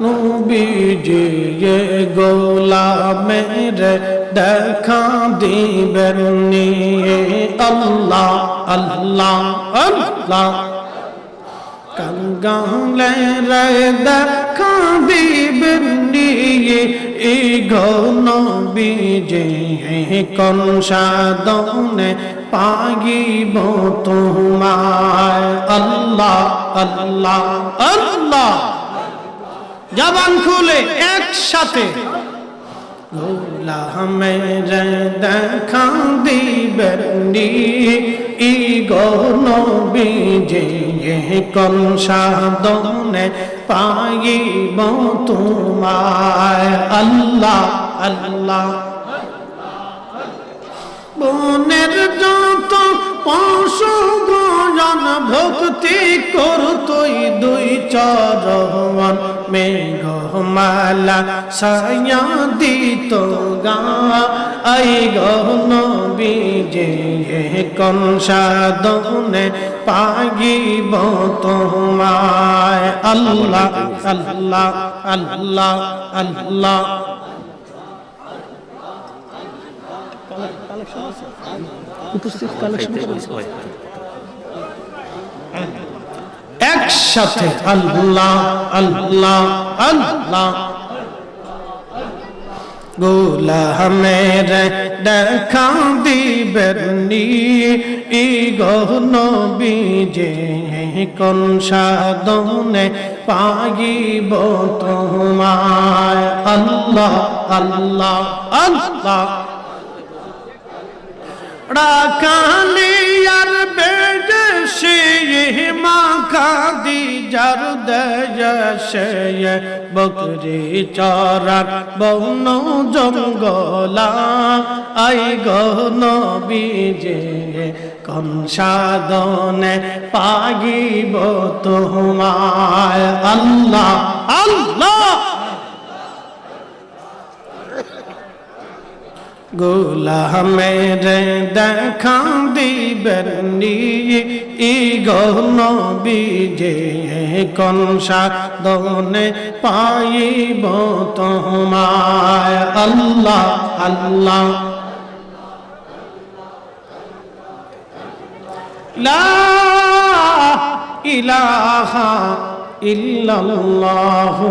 নবীজি গোলামের দেখা দিবেন নিয়ে আল্লাহ আল্লাহ আল্লাহ কঙ্গালে রে দেখা দিবেন নিয়ে এই গণ বিজে কোন সাদনে পাগিব তোমায় আল্লাহ আল্লাহ আল্লাহ জবান খুলে একসাথে দেখা দিবেন ই গণ বিজে কোন সাদনে পাইব তোমায় আল্লাহ আল্লাহ বনের যত পশু মেঘমালা সায়া দিত গা। আই গহন বিজে কন সাদনে পাগিব তোমায়। আল্লাহ আল্লাহ আল্লাহ আল্লাহ। উপস্থিত কালেকশন একসাথে আল্লাহ আল্লাহ আল্লাহ। গোলামের দেখা দিবেন ই গহন বিজে কোন সাদনে পাগিব তোমায়। আল্লাহ আল্লাহ আল্লাহ। রাখালিয়ার বেজে কাদি যার দয়সে বকরি চরার বন জঙ্গলা। আই গন বিজে কম সাদনে পাগিব তোমায়। আল্লাহ আল্লাহ। গোলামের দেখা দিবেন ই গহন বিজে কন সাদনে পাইব তোমায়। আল্লাহ আল্লাহ। লা ইলাহা ইল্লাল্লাহু।